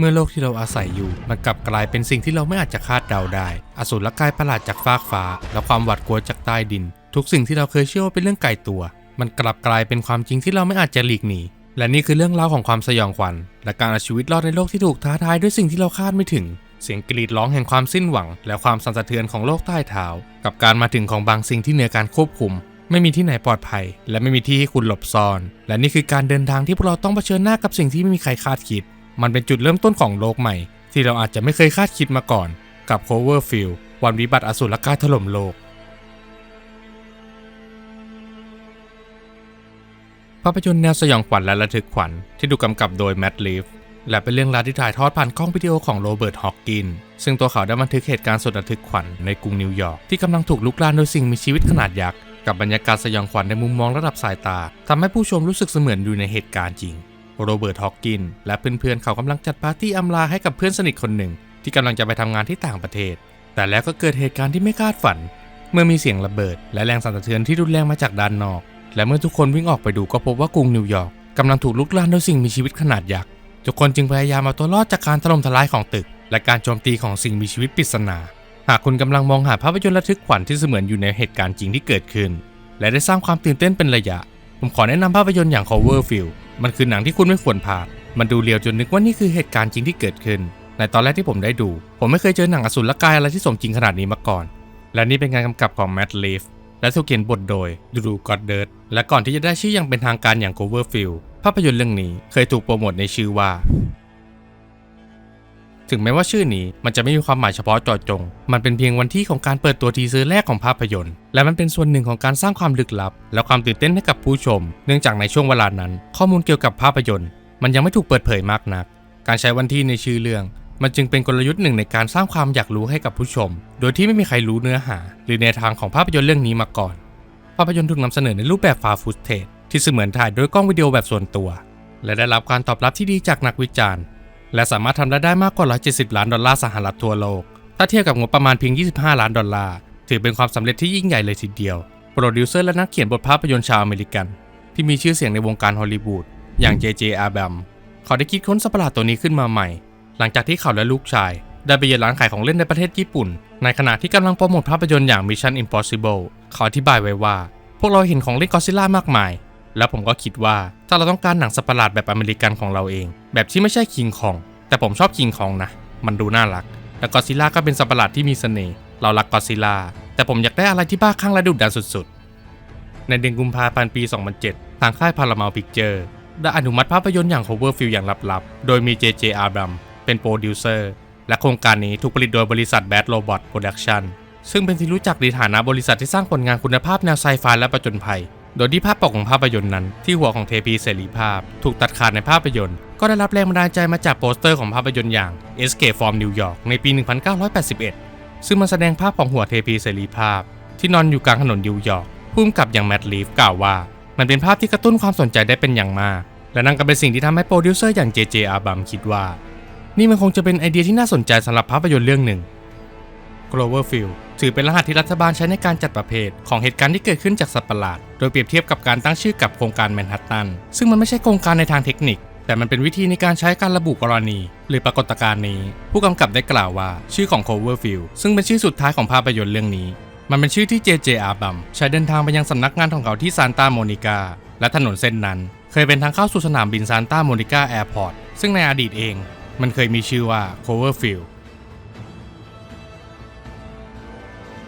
เมื่อโลกที่เราอาศัยอยู่มันกลับกลายเป็นสิ่งที่เราไม่อาจจะคาดเดาได้ อสูรกายประหลาดจากฟากฟ้า และความหวาดกลัวจากใต้ดิน ทุกสิ่งที่เราเคยเชื่อว่าเป็นเรื่องไกลตัว มันกลับกลายเป็นความจริงที่เราไม่อาจจะหลีกหนีและนี่คือเรื่องราวของความสยองขวัญและการเอาชีวิตรอดในโลกที่ถูกท้าทายด้วยสิ่งที่เราคาดไม่ถึง เสียงกรีดร้องแห่งความสิ้นหวัง และความสั่นสะเทือนของโลกใต้เท้ากับการมาถึงของบางสิ่งที่เหนือการควบคุม ไม่มีที่ไหนปลอดภัย และไม่มีที่ให้คุณหลบซ่อน และนี่คือการเดินทางที่พวกเราต้องเผชิญหน้ากับสิ่งที่ไม่มีใครคาดคิด มันเป็นจุดเริ่มต้นของโลกใหม่ ที่เราอาจจะไม่เคยคาดคิดมาก่อน กับ Coverfield วันวิบัติอสูรกายถล่มโลก ภาพยนตร์แนวสยองขวัญและระทึกขวัญที่ถูกกำกับโดยแมตต์ลีฟและเป็นเรื่องราวที่ถ่ายทอดผ่านกล้องวิดีโอของโรเบิร์ต ฮอกกิน ซึ่งตัวเขาได้บันทึกเหตุการณ์สุดระทึกขวัญในกรุงนิวยอร์กที่กำลังถูกลุกลามโดยสิ่งมีชีวิตขนาดยักษ์กับบรรยากาศสยองขวัญในมุมมองระดับสายตาทำให้ผู้ชมรู้สึกเสมือนอยู่ในเหตุการณ์จริง โรเบิร์ตฮอกกิน และเพื่อนๆเขากำลังจัดปาร์ตี้อำลาให้กับเพื่อนสนิทคนหนึ่ง ที่กำลังจะไปทำงานที่ต่างประเทศ แต่แล้วก็เกิดเหตุการณ์ที่ไม่คาดฝัน เมื่อมีเสียงระเบิด และแรงสั่นสะเทือนที่รุนแรงมาจากด้านนอก และเมื่อทุกคนวิ่งออกไปดูก็พบว่ากรุงนิวยอร์กกำลังถูกลุกลามโดยสิ่งมีชีวิตขนาดยักษ์ทุกคนจึงพยายามเอาตัวรอดจากการถล่มทลายของตึก และการโจมตีของสิ่งมีชีวิตปริศนา หากคุณกำลังมองหาภาพยนตร์ระทึกขวัญที่เสมือนอยู่ในเหตุการณ์จริงที่เกิดขึ้น และได้สร้างความตื่นเต้นเป็นระยะ ผมขอแนะนำภาพยนตร์อย่าง Coverfield มันคือหนังที่คุณไม่ควรพลาด มันดูเรียวจนนึกว่านี่คือเหตุการณ์จริงที่เกิดขึ้น ในตอนแรกที่ผมได้ดู ผมไม่เคยเจอหนังอสูรกายอะไรที่สมจริงขนาดนี้มาก่อน และนี่เป็นงานกำกับของแม t ต์ลีฟและถูกเขียนบทโดยดูกอดเดิร์ดและก่อนที่จะได้ชื่ออย่างเป็นทางการอย่างโคเวอร์ฟิลภาพยนตร์เรื่องนี้เคยถูกโปรโมทในชื่อว่า ถึงแม้ว่าชื่อนี้มันจะไม่มีความหมายเฉพาะเจาะจง มันเป็นเพียงวันที่ของการเปิดตัวทีเซอร์แรกของภาพยนตร์ และมันเป็นส่วนหนึ่งของการสร้างความลึกลับ และความตื่นเต้นให้กับผู้ชม เนื่องจากในช่วงเวลานั้น ข้อมูลเกี่ยวกับภาพยนตร์ มันยังไม่ถูกเปิดเผยมากนัก การใช้วันที่ในชื่อเรื่อง มันจึงเป็นกลยุทธ์หนึ่งในการสร้างความอยากรู้ให้กับผู้ชม โดยที่ไม่มีใครรู้เนื้อหา หรือแนวทางของภาพยนตร์เรื่องนี้มาก่อน ภาพยนตร์ถูกนำเสนอในรูปแบบฟาฟุตเทจที่เสมือนถ่ายด้วยกล้องวิดีโอแบบส่วนตัว และได้รับการตอบรับที่ดีจากนักวิจารณ์ และสามารถทำรายได้มากกว่า 170 ล้านดอลลาร์สหรัฐทั่วโลก ถ้าเทียบกับงบประมาณเพียง 25 ล้านดอลลาร์ ถือเป็นความสำเร็จที่ยิ่งใหญ่เลยทีเดียว โปรดิวเซอร์และนักเขียนบทภาพยนตร์ชาวอเมริกัน ที่มีชื่อเสียงในวงการฮอลลีวูดอย่าง J.J. Abrams เขาได้คิดค้นสัตว์ประหลาดตัวนี้ขึ้นมาใหม่ หลังจากที่เขาและลูกชาย ได้ไปเยือนร้านขายของเล่นในประเทศญี่ปุ่น ในขณะที่กำลังโปรโมทภาพยนตร์อย่าง Mission Impossible เขาอธิบายไว้ว่า พวกเราเห็นของเล่นกอซิล่ามากมาย แล้วผมก็คิดว่าถ้าเราต้องการหนังสัตว์ประหลาดแบบอเมริกันของเราเอง แบบที่ไม่ใช่คิงคอง แต่ผมชอบคิงคองนะ มันดูน่ารัก และกอซิล่าก็เป็นสัตว์ประหลาดที่มีเสน่ห์ เรารักกอซิล่า แต่ผมอยากได้อะไรที่บ้าคลั่งและดุดันสุดๆ ในเดือนกุมภาพันธ์ปี 2007 ทางค่ายพารามาพิกเจอร์ได้อนุมัติภาพยนตร์อย่าง Coverfield อย่างลับๆ โดยมี J.J. a b r a m เป็นโปรดิวเซอร์ และโครงการนี้ถูกผลิตโดยบริษัท Bad Robot Production ซึ่งเป็นที่รู้จักในฐานะบริษัทที่สร้างผลงานคุณภาพแนวไซไฟและประจนภัย โดยที่ภาพปกของภาพยนตร์นั้น ที่หัวของเทพีเสรีภาพ ถูกตัดขาดในภาพยนตร์ ก็ได้รับแรงบันดาลใจมาจากโปสเตอร์ของภาพยนตร์อย่าง Escape from New York ในปี 1981 ซึ่งมันแสดงภาพของหัวเทพีเสรีภาพ ที่นอนอยู่กลางถนนนิวยอร์กผู้กำกับอย่างแม t ลีฟกล่าวว่า มันเป็นภาพที่กระตุ้นความสนใจได้เป็นอย่างมาก และนั่นก็เป็นสิ่งที่ทำให้โปรดิวเซอร์อย่าง J.J. Abrams คิดว่า นี่มันคงจะเป็นไอเดียที่น่าสนใจสำหรับภาพยนตร์เรื่องหนึ่ง Cloverfield ถือเป็นรหัสที่รัฐบาลใช้ในการจัดประเภท ของเหตุการณ์ที่เกิดขึ้นจากสัตว์ประหลาด โดยเปรียบเทียบกับการตั้งชื่อกับโครงการแมนฮัตตัน ซึ่งมันไม่ใช่โครงการในทางเทคนิค แต่มันเป็นวิธีในการใช้การระบุกรณี หรือปรากฏการณ์นี้ ผู้กำกับได้กล่าวว่าชื่อของ Cloverfield ซึ่งเป็นชื่อสุดท้ายของภาพยนตร์เรื่องนี้ มันเป็นชื่อที่ J.J. Abrams ใช้เดินทางไปยังสำนักงานของเขาที่ซานตาโมนิกาและถนนเส้นนั้น เคยเป็นทางเข้าสู่สนามบินซานตาโมนิกาแอร์พอร์ตซึ่งในอดีตเอง มันเคยมีชื่อว่า Cloverfield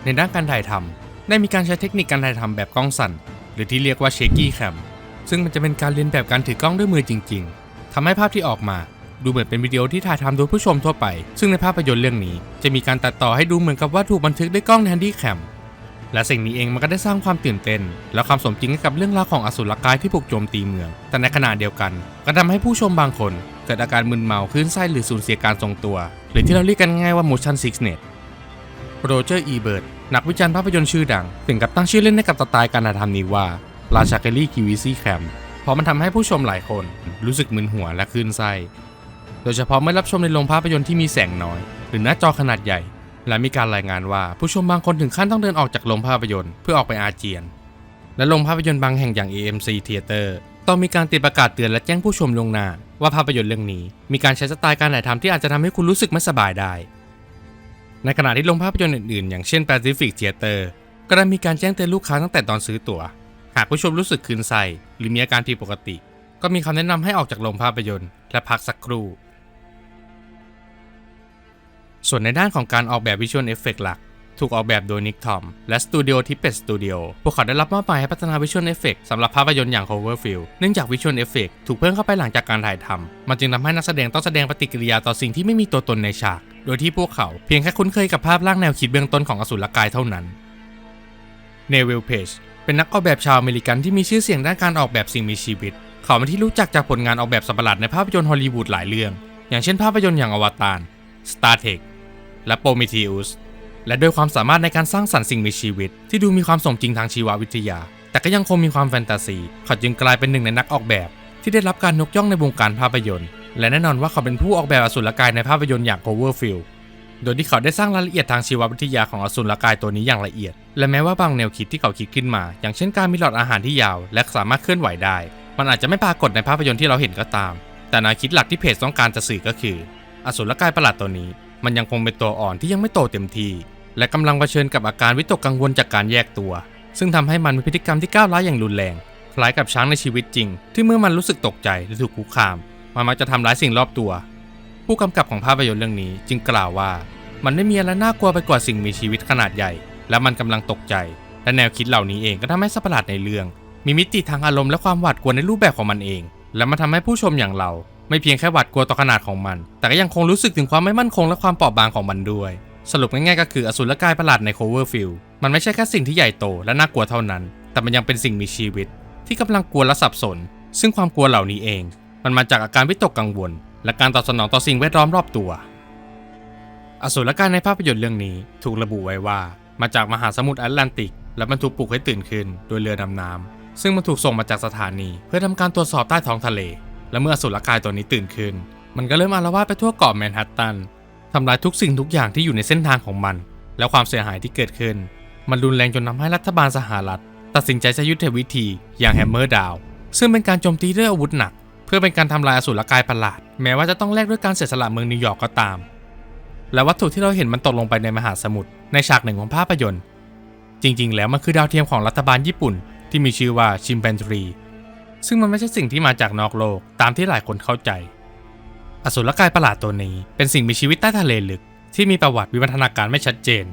ในด้านการถ่ายทำได้มีการใช้เทคนิคการถ่ายทำแบบกล้องสั่น หรือที่เรียกว่า shaky cam ซึ่งมันจะเป็นการเรียนแบบการถือกล้องด้วยมือจริง ๆ ทำให้ภาพที่ออกมา ดูเหมือนเป็นวิดีโอที่ถ่ายทำโดยผู้ชมทั่วไป ซึ่งในภาพยนตร์เรื่องนี้ จะมีการตัดต่อให้ดูเหมือนกับว่าถูกบันทึกด้วยกล้อง handy cam และสิ่งนี้เองมันก็ได้สร้างความตื่นเต้น และความสมจริงให้กับเรื่องราวของอสูรกายที่ถูกโจมตีเมือง แต่ในขณะเดียวกัน ก็ทำให้ผู้ชมบางคน เกิดอาการมึนเมาคลื่นไส้หรือสูญเสียการทรงตัว หรือที่เราเรียกกันง่ายว่า motion sickness โรเจอร์ อีเบิร์ต นักวิจารณ์ภาพยนตร์ชื่อดัง ถึงกับตั้งชื่อเล่นให้กับสไตล์การถ่ายทำนี้ว่าราชาเกลี่คิวิซี่แคม เพราะมันทำให้ผู้ชมหลายคนรู้สึกมึนหัวและคลื่นไส้ โดยเฉพาะเมื่อรับชมในโรงภาพยนตร์ที่มีแสงน้อย หรือหน้าจอขนาดใหญ่ และมีการรายงานว่าผู้ชมบางคนถึงขั้นต้องเดินออกจากโรงภาพยนตร์เพื่อออกไปอาเจียน และโรงภาพยนตร์บางแห่งอย่าง AMC Theater ต้องมีการติดประกาศเตือนและแจ้งผู้ชมลงหน้า ว่าภาพยนตร์เรื่องนี้ มีการใช้สไตล์การถ่ายทำที่อาจจะทำให้คุณรู้สึกไม่สบายได้ ในขณะที่โรงภาพยนตร์อื่นๆ อย่างเช่น Pacific Theater ก็ได้มีการแจ้งเตือนลูกค้าตั้งแต่ตอนซื้อตั๋ว หากผู้ชมรู้สึกคืนไส้หรือมีอาการผิดปกติ ก็มีคำแนะนำให้ออกจากโรงภาพยนตร์ และพักสักครู่ ส่วนในด้านของการออกแบบวิชวลเอฟเฟกต์หลัก ถูกออกแบบโดยนิกทอมและสตูดิโอทิปเป็ดสตูดิโอพวกเขาได้รับมอบหมายให้พัฒนาวิชวลเอฟเฟกต์สำหรับภาพยนตร์อย่าง Coverfield เนื่องจากวิชวลเอฟเฟกต์ถูกเพิ่มเข้าไปหลังจากการถ่ายทำมันจึงทำให้นักแสดงต้องแสดงปฏิกิริยาต่อสิ่งที่ไม่มีตัวตนในฉาก โดยที่พวกเขาเพียงแค่คุ้นเคยกับภาพร่างแนวคิดเบื้องต้นของอสูรกายเท่านั้นเนวิลเพจ เป็นนักออกแบบชาวอเมริกันที่มีชื่อเสียงด้านการออกแบบสิ่งมีชีวิต เขาเป็นที่รู้จักจากผลงานออกแบบสัตว์ประหลาดในภาพยนตร์ฮอลลีวูดหลายเรื่อง อย่างเช่นภาพยนตร์อย่างอวตาร Star Trek และ Prometheus และด้วยความสามารถในการสร้างสรรค์สิ่งมีชีวิต ที่ดูมีความสมจริงทางชีววิทยา แต่ก็ยังคงมีความแฟนตาซี เขาจึงกลายเป็นหนึ่งในนักออกแบบ ที่ได้รับการยกย่องในวงการภาพยนตร์ และแน่นอนว่าเขาเป็นผู้ออกแบบอสุรกายในภาพยนตร์อย่าง Cloverfield โดยที่เขาได้สร้างรายละเอียดทางชีววิทยาของอสูรกายตัวนี้อย่างละเอียด และแม้ว่าบางแนวคิดที่เขาคิดขึ้นมา อย่างเช่นการมีหลอดอาหารที่ยาว และสามารถเคลื่อนไหวได้ มันอาจจะไม่ปรากฏในภาพยนตร์ที่เราเห็นก็ตาม แต่แนวคิดหลักที่เพจต้องการจะสื่อก็คือ อสูรกายประหลาดตัวนี้ มันยังคงเป็นตัวอ่อนที่ยังไม่โตเต็มทีและกำลังเผชิญกับอาการวิตกกังวลจากการแยกตัว ซึ่งทำให้มันมีพฤติกรรมที่ก้าวร้ายอย่างรุนแรงคล้ายกับช้างในชีวิตจริง ที่เมื่อมันรู้สึกตกใจหรือถูกคุกคาม มันมักจะทำร้ายสิ่งรอบตัว ผู้กำกับของภาพยนตร์เรื่องนี้จึงกล่าวว่า มันไม่มีอะไรน่ากลัวไปกว่าสิ่งมีชีวิตขนาดใหญ่ และมันกำลังตกใจ และแนวคิดเหล่านี้เองก็ทำให้สัประหลาดในเรื่อง มีมิติทางอารมณ์และความหวาดกลัวในรูปแบบของมันเอง และมันทำให้ผู้ชมอย่างเรา ไม่เพียงแค่หวาดกลัวต่อขนาดของมัน แต่ก็ยังคงรู้สึกถึงความไม่มั่นคงและความเปราะบางของมันด้วย สรุปง่ายๆก็คืออสูรกายประหลาดใน Cloverfield มันไม่ใช่แค่สิ่งที่ใหญ่โตและน่ากลัวเท่านั้น แต่มันยังเป็นสิ่งมีชีวิต ที่กำลังกลัวและสับสน ซึ่งความกลัวเหล่านี้เอง มันมาจากอาการวิตกกังวล และการตอบสนองต่อสิ่งแวดล้อมรอบตัว อสูรกายในภาพยนตร์เรื่องนี้ถูกระบุไว้ว่า มาจากมหาสมุทรแอตแลนติก และมันถูกปลุกให้ตื่นขึ้นโดยเรือดำน้ำซึ่งมันถูกส่งมาจากสถานี เพื่อทำการตรวจสอบใต้ท้องทะเล และเมื่ออสูรกายตัวนี้ตื่นขึ้น มันก็เริ่มอาละวาดไปทั่วเกาะแมนฮัตตันทำลายทุกสิ่งทุกอย่างที่อยู่ในเส้นทางของมัน และความเสียหายที่เกิดขึ้น มันรุนแรงจนทำให้รัฐบาลสหรัฐ ตัดสินใจใช้ยุทธวิธีอย่างแฮมเมอร์ดาวซึ่งเป็นการโจมตีด้วยอาวุธหนัก พื่อเป็นการทำลายอสูรกายประหลาด แม้ว่าจะต้องแลกด้วยการเสียสละเมืองนิวยอร์กก็ตาม และวัตถุที่เราเห็นมันตกลงไปในมหาสมุทรในฉากหนึ่งของภาพยนตร์ จริงๆ แล้วมันคือดาวเทียมของรัฐบาลญี่ปุ่น ที่มีชื่อว่าชิมแปนทรี ซึ่งมันไม่ใช่สิ่งที่มาจากนอกโลกตามที่หลายคนเข้าใจ อสูรกายประหลาดตัวนี้เป็นสิ่งมีชีวิตใต้ทะเลลึกที่มีประวัติวิวัฒนาการไม่ชัดเจน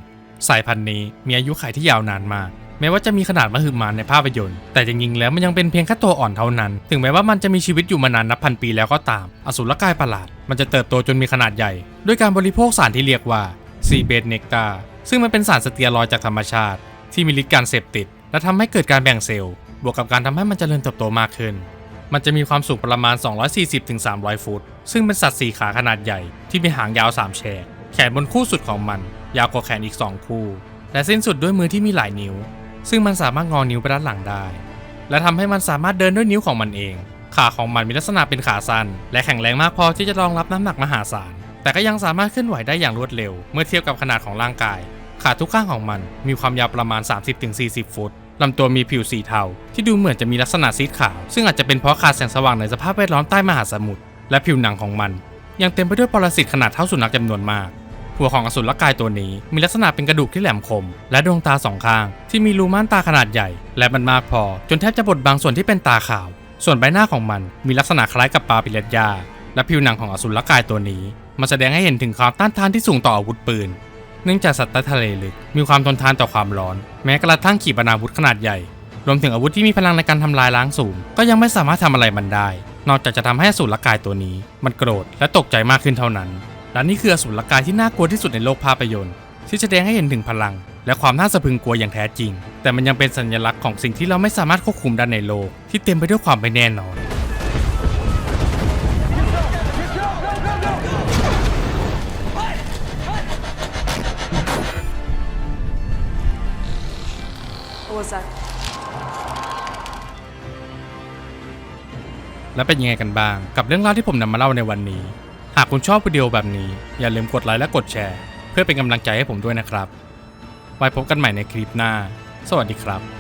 สายพันธุ์นี้มีอายุขัยที่ยาวนานมาก แม้ว่าจะมีขนาดมหึมาในภาพยนตร์ แต่จริงๆแล้วมันยังเป็นเพียงแค่ตัวอ่อนเท่านั้น ถึงแม้ว่ามันจะมีชีวิตอยู่มานานนับพันปีแล้วก็ตาม อสูรกายประหลาด มันจะเติบโตจนมีขนาดใหญ่ ด้วยการบริโภคสารที่เรียกว่าซีเบตเนกตาซึ่งมันเป็นสารสเตียรอยจากธรรมชาติ ที่มีฤทธิ์การเสพติด และทำให้เกิดการแบ่งเซลล์ บวกกับการทำให้มันเจริญเติบโตมากขึ้น มันจะมีความสูงประมาณ 240-300 ฟุต ซึ่งเป็นสัตว์สี่ขาขนาดใหญ่ที่มีหางยาว3แฉกแขนบนคู่สุดของมัน ยาวกว่าแขนอีก 2 คู่ และสิ้นสุดด้วยมือที่มีหลายนิ้ว ซึ่งมันสามารถงอนิ้วไปด้านหลังได้ และทำให้มันสามารถเดินด้วยนิ้วของมันเอง ขาของมันมีลักษณะเป็นขาสั้น และแข็งแรงมากพอที่จะรองรับน้ำหนักมหาศาล แต่ก็ยังสามารถเคลื่อนไหวได้อย่างรวดเร็ว เมื่อเทียบกับขนาดของร่างกาย ขาทุกข้างของมันมีความยาวประมาณ 30-40 ฟุตลำตัวมีผิวสีเทาที่ดูเหมือนจะมีลักษณะซีดขาว ซึ่งอาจจะเป็นเพราะขาดแสงสว่างในสภาพแวดล้อมใต้มหาสมุทรและผิวหนังของมัน ยังเต็มไปด้วยปรสิตขนาดเท่าสุนัขจำนวนมาก หัวของอสูรกายตัวนี้มีลักษณะเป็นกระดูกที่แหลมคม และดวงตาสองข้าง ที่มีรูม่านตาขนาดใหญ่ และมันมากพอ จนแทบจะบดบังส่วนที่เป็นตาขาว ส่วนใบหน้าของมันมีลักษณะคล้ายกับปลาปิรันยา และผิวหนังของอสูรกายตัวนี้มันแสดงให้เห็นถึงความต้านทานที่สูงต่ออาวุธปืน เนื่องจากสัตว์ใต้ทะเลลึกมีความทนทานต่อความร้อน แม้กระทั่งขีปนาวุธขนาดใหญ่ รวมถึงอาวุธที่มีพลังในการทำลายล้างสูง ก็ยังไม่สามารถทำอะไรมันได้ นอกจากจะทำให้อสูรกายตัวนี้ มันโกรธและตกใจมากขึ้นเท่านั้น และนี่คืออสูรกายที่น่ากลัวที่สุดในโลกภาพยนตร์ ที่แสดงให้เห็นถึงพลัง และความน่าสะพรึงกลัวอย่างแท้จริง แต่มันยังเป็นสัญลักษณ์ของสิ่งที่เราไม่สามารถควบคุมได้ในโลก ที่เต็มไปด้วยความไม่แน่นอน What was that? และเป็นยังไงกันบ้าง กับเรื่องราวที่ผมนำมาเล่าในวันนี้หากคุณชอบวิดีโอแบบนี้ อย่าลืมกดไลค์และกดแชร์ เพื่อเป็นกำลังใจให้ผมด้วยนะครับ ไว้พบกันใหม่ในคลิปหน้า สวัสดีครับ